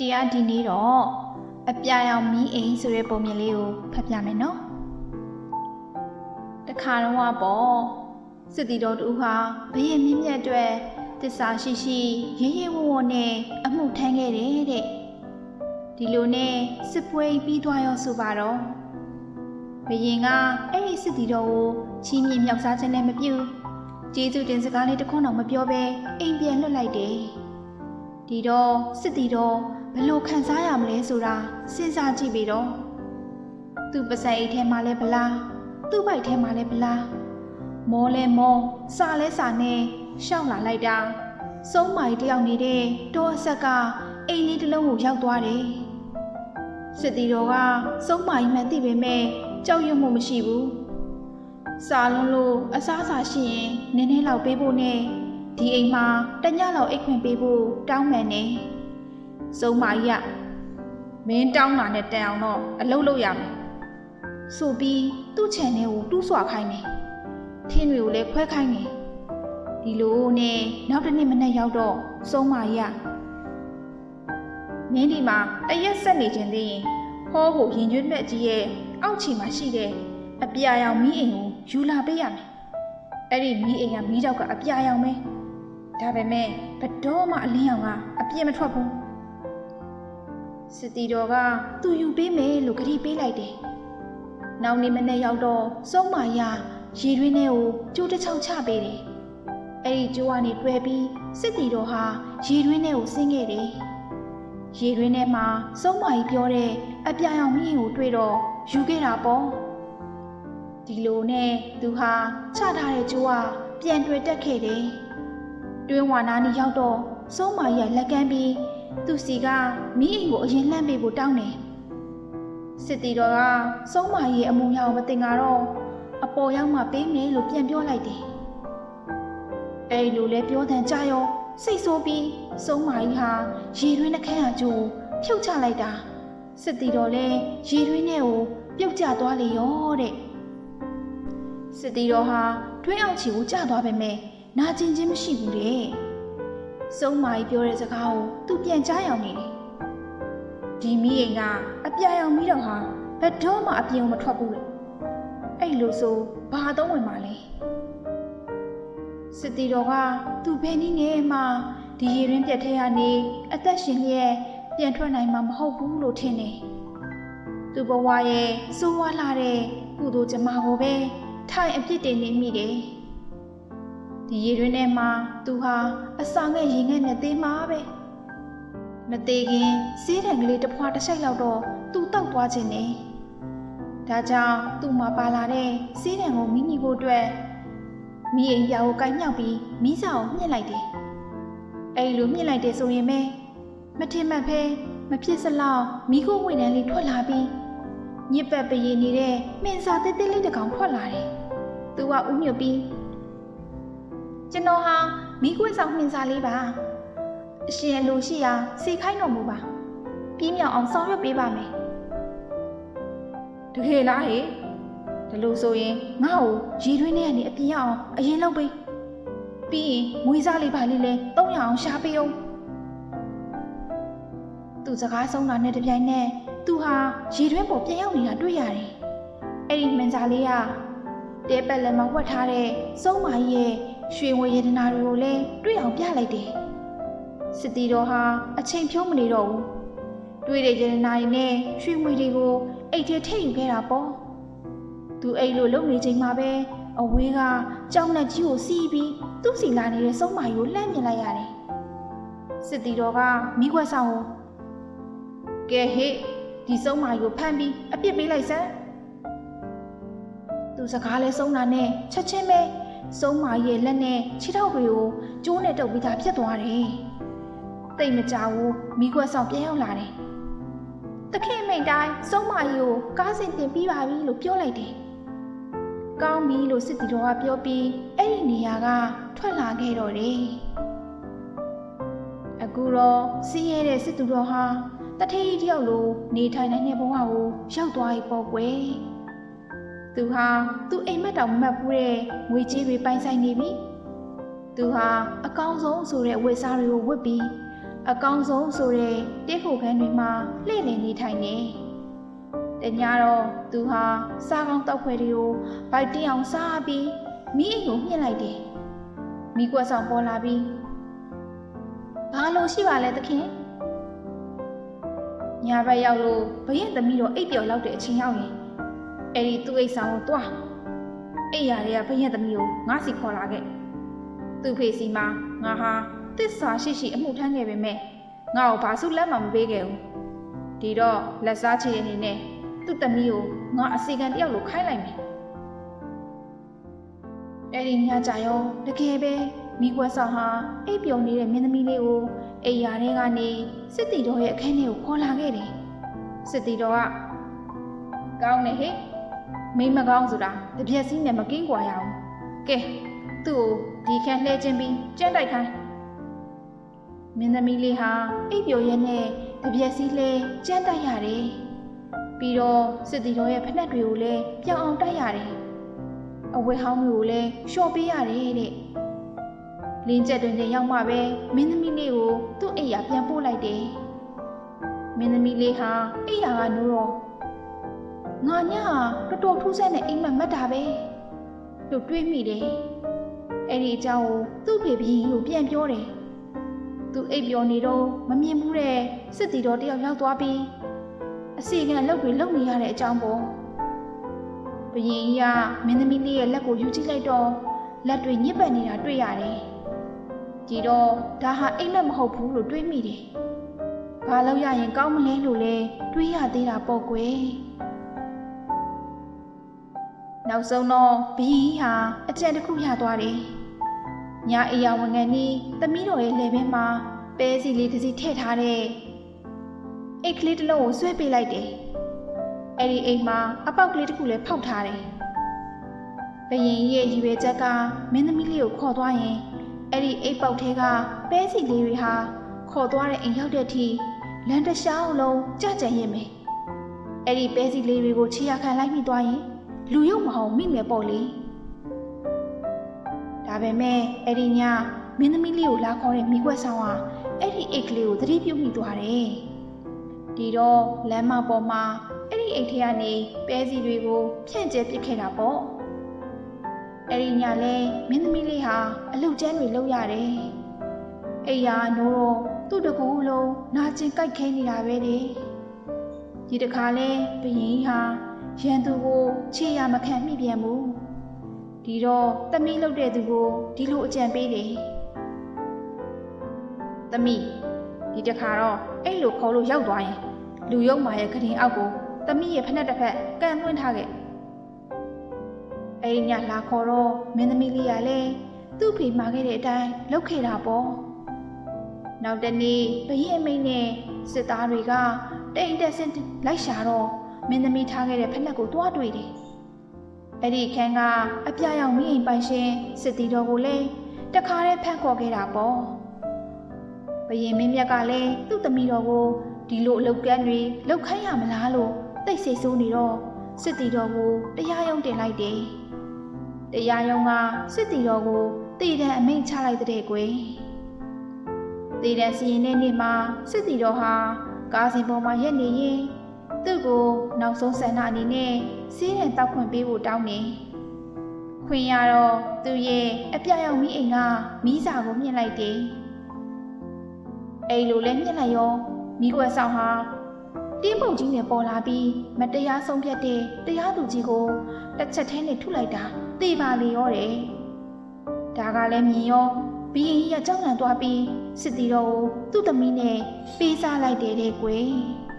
တရားဒီနေ့တော့အပြာရောင်မီးအိမ်ဆိုတဲ့ပုံမြင်လေးကိုဖတ်ပြမယ်နော်တခါတော့ကပေါ့စစ်တီတော်တူဟာဘရင်မြင့်မြတ်အတွက်တစ္ဆာရှိရှိရဲရဲဝံ့ဝံ့နဲ့အမှုထမ်းခဲ့တယ်တဲ့ဒီလိုနဲ့စစ်ပွဲပြီးသွားရောဆိုပါတော့ဘရင်ကအဲ့ဒီစစ်တီတော်ကိုချီးမြှင့်မြောက်စားခြင်းနဲ့မပြုကျေးဇူးတင်စကားလေးတစ်ခွန်းတော့မပြောဘဲအိမ်ပြန်လွတ်လိုက်တယ် ဒီတော့စစ်တီတော်ဘယ်လိုခံစားရမလဲဆိုတာစဉ်းစားကြည့်ပြီးတော့သူ့ပစံအိတ်ထဲမှာလဲဗလားသူ့ဘိုက်ထဲမှာလဲဗလားမောလဲမောစာလဲစာနဲ့ရှောက်လာလိုက်တာစုံးမိုင်တယောက်နေတဲ့တောအဆက်ကအိမ်လေးတစ်လုံးကိုရောက်သွားတယ်စစ်တီတော်ကစုံးမိုင်မှန်သိပေမဲ့ကြောက်ရွံ့မှုမရှိဘူးစာလုံးလို့အစားအစာရှိရင်နည်းနည်းလောက်ပေးဖို့နဲ့ ဒီအိမ်မှာတညလောက်အိတ်ခွင့်ပေးဖို့တောင်းမယ်နဲ့စုံမကြီးကမင်းတောင်းတာနဲ့တန်အောင်တော့အလုပ်လုပ်ရမယ်ဆိုပြီးသူ့ခြံထဲကိုတူးဆွခိုင်းတယ်ထင်းတွေကိုလည်းခွဲခိုင်းတယ်ဒီလိုနဲ့နောက်တစ်နေ့မနေ့ရောက်တော့စုံမကြီးကမင်းဒီမှာတရက်ဆက်နေခြင်းသေးရင်ဟောကိုရင်ကျွတ်မဲ့ကြီးရဲ့အောက်ခြေမှာရှိတဲ့အပြာရောင်မီးအိမ်ကိုယူလာပေးရမယ်အဲ့ဒီမီးအိမ်ကမီးကြောက်ကအပြာရောင်ပဲ ဒါပေမဲ့ဘတော်မှအလင်းရောင်ကအပြည့်မထွက်ဘူးစစ်တီတော်ကသူယူပေးမယ်လို့ကတိပေးလိုက်တယ်။နောက်နေ့မနေ့ရောက်တော့စုံမာရရေတွင်းထဲကိုကျိုးတစ်ချောင်းချပေးတယ်။အဲ့ဒီကျိုးကနေတွဲပြီးစစ်တီတော်ဟာရေတွင်းထဲကိုဆင်းခဲ့တယ်။ရေတွင်းထဲမှာစုံမာကြီးပြောတဲ့အပြာရောင်မြင့်ကိုတွေ့တော့ယူခဲ့တာပေါ့။ဒီလိုနဲ့သူဟာချထားတဲ့ကျိုးကပြန်တွေ့တက်ခဲ့တယ်။ တွင်းဝါနာနီရောက်တော့စုံမာကြီးကလက်ကမ်းပြီးသူစီကမိအိမ်ကိုအရင်လှမ်းပေးဖို့တောင်းတယ်စစ်တီတော်ကစုံးမကြီးအမူအရာကိုမသိငါတော့အပေါ်ရောက်မှပေးမယ်လို့ပြန်ပြောလိုက်တယ်အဲ့လိုလဲပြောတဲ့ကြရောစိတ်ဆိုးပြီးစုံးမကြီးဟာရေတွင်းနှခမ်းအကျိုးဖြုတ်ချလိုက်တာစစ်တီတော်လဲရေတွင်းထဲကိုပြုတ်ကျသွားလေရောတဲ့စစ်တီတော်ဟာတွင်းအောင်ချီကိုကျသွားပေမဲ့ နာကျင်ခြင်းမရှိဘူးတဲ့စုံမာကြီးပြောတဲ့စကားကိုသူပြန်ကြားရောက်နေတယ်။ဒီမိအိမ်ကအပြာရောင်မိတော့ဟာဘယ်တော့မှအပြင်မထွက်ဘူးလေ။အဲ့လိုဆိုဘာတော့ဝင်ပါလဲ။စစ်တီတော်ကသူဘယ်နည်းနဲ့မှဒီရေရင်းပြက်ထဲကနေအသက်ရှင်လျက်ပြန်ထွက်နိုင်မှာမဟုတ်ဘူးလို့ထင်တယ်။သူဘဝရဲ့စိုးဝါလာတဲ့ကုသိုလ်ကြမ္မာကိုပဲထိုင်အပြစ်တင်နေမိတယ်။ ဒီရေတွင်းထဲမှာသူဟာအစာငဲ့ရေငဲ့နဲ့သေးမှာပဲမသေးခင်စီးတံကလေးတစ်ဖွာတစ်ဆိုင်လောက်တော့သူတောက်သွားခြင်းနဲ့ဒါကြောင့်သူ့မှာပါလာတဲ့စီးတံကိုမိမိဖို့အတွက်မိအိမ်ပြာကိုကိုင်းမြောက်ပြီးမိစာကိုမြှစ်လိုက်တယ်အဲ့လိုမြှစ်လိုက်တယ်ဆိုရင်ပဲမထင်မှတ်ဖဲမဖြစ်စလောက်မိခိုးဝင်တန်းလေးထွက်လာပြီးညစ်ပတ်ပရည်နေတဲ့မင်းစာတဲတဲလေးတစ်ကောင်ထွက်လာတယ်သူကဥညွတ်ပြီး ကျွန်တော်ဟာမိခွေဆောင်နှင်စာလေးပါအရှင်အလိုရှိရာစီခိုင်းတော်မူပါပြီးမြောက်အောင်ဆောင်ရွက်ပေးပါမယ်တကယ်လားဟေဒါလို့ဆိုရင်ငါ့ကိုရေတွင်းထဲကနေအပြင်အောင်အရင်လောက်ပေးပြီးရင်မွေးစားလေးပါလေးလဲ၃ရအောင်ရှားပေးအောင်သူစကားဆုံးတာနဲ့တပြိုင်နက်သူဟာရေတွင်းပေါ်ပြန်ရောက်နေတာတွေ့ရတယ်အဲ့ဒီမန်စာလေးကတဲပက်လက်မှာဝတ်ထားတဲ့စုံးမကြီးရဲ့ ရွှေငွေရတနာတွေကိုလည်းတွေ့အောင်ပြလိုက်တယ်။စစ်တီတော်ဟာအချိန်ဖြုံးမနေတော့ဘူး။တွေ့တဲ့ရတနာတွေနဲ့ရွှေငွေတွေကိုအိတ်ထဲထည့်ယူခဲ့တာပေါ့။သူအိတ်လိုလုံနေချိန်မှာပဲအဝေးကကြောင်နဲ့ကြီးကိုစီးပြီးသူ့စီလာနေတဲ့စုံမကြီးကိုလှမ်းမြင်လိုက်ရတယ်။စစ်တီတော်ကမိခွက်ဆောင်ကိုကဲဟေ့ဒီစုံမကြီးကိုဖမ်းပြီးအပြစ်ပေးလိုက်စမ်း။သူစကားလဲဆုံးတာနဲ့ချက်ချင်းပဲ စုံးမာရဲ့လက်နဲ့ခြေထောက်တွေကိုကျိုးနဲ့တုပ်ပြီးသားဖြစ်သွားတယ်။တိတ်မကြဘူးမိခွက်ဆောင်ပြန်ရောက်လာတယ်။တခင်မိန်တိုင်းစုံးမာကြီးကိုကားစင်တင်ပြီးပါပြီလို့ပြောလိုက်တယ်။ကောင်းပြီလို့စစ်တီတော်ကပြောပြီးအဲ့ဒီနေရာကထွက်လာခဲ့တော့တယ်။အခုတော့စီးရဲတဲ့စစ်သူတော်ဟာတထေးတယောက်လိုနေထိုင်နိုင်တဲ့ဘဝကိုရောက်သွားပြီပေါ့ကွယ်။ သူဟာသူ့အိမ်မက်တောင်မမှတ်ဘူးတဲ့ငွေကြေးတွေပိုင်ဆိုင်နေပြီသူဟာအကောင်းဆုံးဆိုတဲ့ဝတ်စားတွေကိုဝတ်ပြီးအကောင်းဆုံးဆိုတဲ့တိခုခန်းတွေမှာလှည့်လည်နေထိုင်နေတညတော့သူဟာစားကောင်းတောက်ခွဲတွေကိုဗိုက်တင်အောင်စားပြီးမိအိမ်ကိုမြှင့်လိုက်တယ်မိကွက်ဆောင်ပေါ်လာပြီးဘာလို့ရှိပါလဲသခင်ညာဘက်ရောက်လို့ဘရင်သမီးတော့အိပ်ပျော်လောက်တဲ့အချိန်ရောက်ရင် အဲ့ဒီသူ့အိတ်ဆောင်ကိုတွားအိပ်ရတဲ့ဘရင်သမီးကိုငါစီခေါ်လာခဲ့သူ့ဖေစီမှာငါဟာတစ္ဆာရှိရှိအမှုထမ်းခဲ့ပေမဲ့ငါ့ကိုဘာစုလက်မှမပေးခဲ့ဘူးဒီတော့လက်စားချေအနေနဲ့သူ့သမီးကိုငါအစီကံတယောက်လိုခိုင်းလိုက်မယ်အဲ့ဒီညကြရောတကယ်ပဲမိကွက်ဆောင်ဟာအိပ်ပျော်နေတဲ့မင်းသမီးလေးကိုအိမ်ယာထဲကနေစစ်တီတော်ရဲ့အခန်းထဲကိုခေါ်လာခဲ့တယ်စစ်တီတော်ကကောင်းတယ်ဟဲ့ မိမကောင်းဆိုတာတပြက်စီးနဲ့မကင်းကွာရအောင်ကဲသူ့ကိုဒီခန်းလှဲချင်းပြီးကြမ်းတိုက်ခိုင်းမင်းသမီးလေးဟာအိပ်ပျော်ရဲ့နဲ့တပြက်စီးလဲကြမ်းတိုက်ရတယ်ပြီးတော့စစ်တီတော်ရဲ့ဖက်နှက်တွေကိုလည်းပြောင်းအောင်တိုက်ရတယ်အဝဲဟောင်းမျိုးကိုလည်းလျှော့ပေးရတယ်တဲ့လင်းချက်တွင်တင်ရောက်မှပဲမင်းသမီးလေးကိုသူ့အိမ်ယာပြန်ပို့လိုက်တယ်မင်းသမီးလေးဟာအိမ်ယာကနိုးတော့ ငါညတော်တော်ထူးဆန်းတဲ့အိမ်မက်မက်တာပဲလို့တွေးမိတယ်အဲ့ဒီအကြောင်းကိုသူ့ဖေဖေကိုပြန်ပြောတယ်သူအိပ်ပျော်နေတော့မမြင်ဘူးတဲ့စစ်တီတော်တယောက်ရောက်သွားပြီးအစီကံလုပ်တွေလုပ်နေရတဲ့အကြောင်းပေါ့ဘရင်ကြီးကမင်းသမီးလေးရဲ့လက်ကိုယူကြည့်လိုက်တော့လက်တွေညစ်ပတ်နေတာတွေ့ရတယ်ကြည်တော့ဒါဟာအိမ်မက်မဟုတ်ဘူးလို့တွေးမိတယ်ဘာလို့ရရင်ကောင်းမလဲလို့လဲတွေးရသေးတာပေါ့ကွယ် နောက်ဆုံးတော့ဘီဟာအကြံတစ်ခုရသွားတယ်။ညာအရာဝန်ခံနီးသမီးတော်ရဲ့လေဘင်းမှာပဲစီလေးတစ်စီထည့်ထားတဲ့အိတ်ကလေးတစ်လုံးကိုဆွဲပေးလိုက်တယ်။အဲ့ဒီအိတ်မှာအပေါက်ကလေးတစ်ခုလည်းဖောက်ထားတယ်။ဘရင်ရဲ့ရည်ရွယ်ချက်ကမင်းသမီးလေးကိုခေါ်သွားရင်အဲ့ဒီအိတ်ပေါက်ထဲကပဲစီလေးတွေဟာခေါ်သွားတဲ့အိမ်ရောက်တဲ့အထိလမ်းတစ်လျှောက်လုံးကြကြရင်မယ်။အဲ့ဒီပဲစီလေးတွေကိုခြေရခံလိုက်မိသွားရင် လူရုပ်မအောင်မိမယ်ပေါ့လေဒါပေမဲ့အဲ့ဒီညမင်းသမီးလေးကိုလာခေါ်တဲ့မိကွက်ဆောင်ဟာအဲ့ဒီအိတ်ကလေးကိုသတိပြုမိသွားတယ်ဒီတော့လမ်းမပေါ်မှာအဲ့ဒီအိတ်ထဲကနေပဲစီတွေကိုဖြန့်ကျဲပစ်ခဲ့တာပေါ့အဲ့ဒီညလဲမင်းသမီးလေးဟာအလုတ်ကျန်းတွေလှုပ်ရတယ်အိယာနိုးတော့သူ့တကူလုံးနာကျင်ကြိုက်ခဲနေတာပဲလေဒီတခါလဲဘရင်ဟာ ရန်သူကိုခြေရမခံမိပြန်ဘူးဒီတော့သမီးလုပ်တဲ့သူကိုဒီလိုအကြံပေးတယ်သမီးဒီတခါတော့အဲ့လိုခေါ်လို့ရောက်သွားရင်လူယုံမာရဲ့ခရင်အောက်ကိုသမီးရဲ့ဖက်နှက်တစ်ဖက်ကန်သွင်းထားခဲ့အဲ့ဒီညလာခေါ်တော့မင်းသမီးလေးကလည်းသူ့ဖေမှာခဲ့တဲ့အတိုင်းလုပ်ခဲ့တာပေါ့နောက်တနေ့ဘရင်အမိန်နဲ့စစ်သားတွေကတိတ်တက်ဆင်းလိုက်ရှာတော့ မင်းသမီးထားခဲ့တဲ့ဖက်လက်ကိုတွားတွေ့တယ်။အဲ့ဒီခန်းကအပြရောင်မိအိမ်ပိုင်ရှင်စစ်တီတော်ကိုလည်းတခါတည်းဖမ်းခေါ်ခဲ့တာပေါ့။ဘရင်မင်းမြတ်ကလည်းသူ့သမီးတော်ကိုဒီလိုအလုတ်ကန်းတွေလောက်ခိုင်းရမလားလို့သိစိတ်ဆိုးနေတော့စစ်တီတော်ကိုတရားရုံးတင်လိုက်တယ်။တရားရုံးကစစ်တီတော်ကိုတည်တဲ့အမိန့်ချလိုက်တဲ့ကွယ်။တည်တဲ့စီရင်တဲ့နေ့မှာစစ်တီတော်ဟာကားစင်ပေါ်မှာရက်နေရင် သူ့ကိုနောက်ဆုံးဆန္ဒအနေနဲ့စီးတဲ့တောက်ခွင့်ပေးဖို့တောင်းနေ။ခွင့်ရတော့သူ့ရဲ့အပြရောက်မိအိမ်ကမိစာကိုမြင့်လိုက်တယ်။အဲ့လိုလဲမြင့်လိုက်ရောမိကွယ်ဆောင်ဟာတင်းပုတ်ကြီးနဲ့ပေါ်လာပြီးမတရားဆုံးဖြတ်တဲ့တရားသူကြီးကိုတစ်ချက်ထဲနဲ့ထုလိုက်တာသိပါလေရောတယ်။ဒါကလည်းမြင်ရောဘီရင်ကြီးကကြောက်လန့်သွားပြီးစစ်တီတော်ကိုသူ့သမီးနဲ့ပေးစားလိုက်တယ်တဲ့ကွယ်။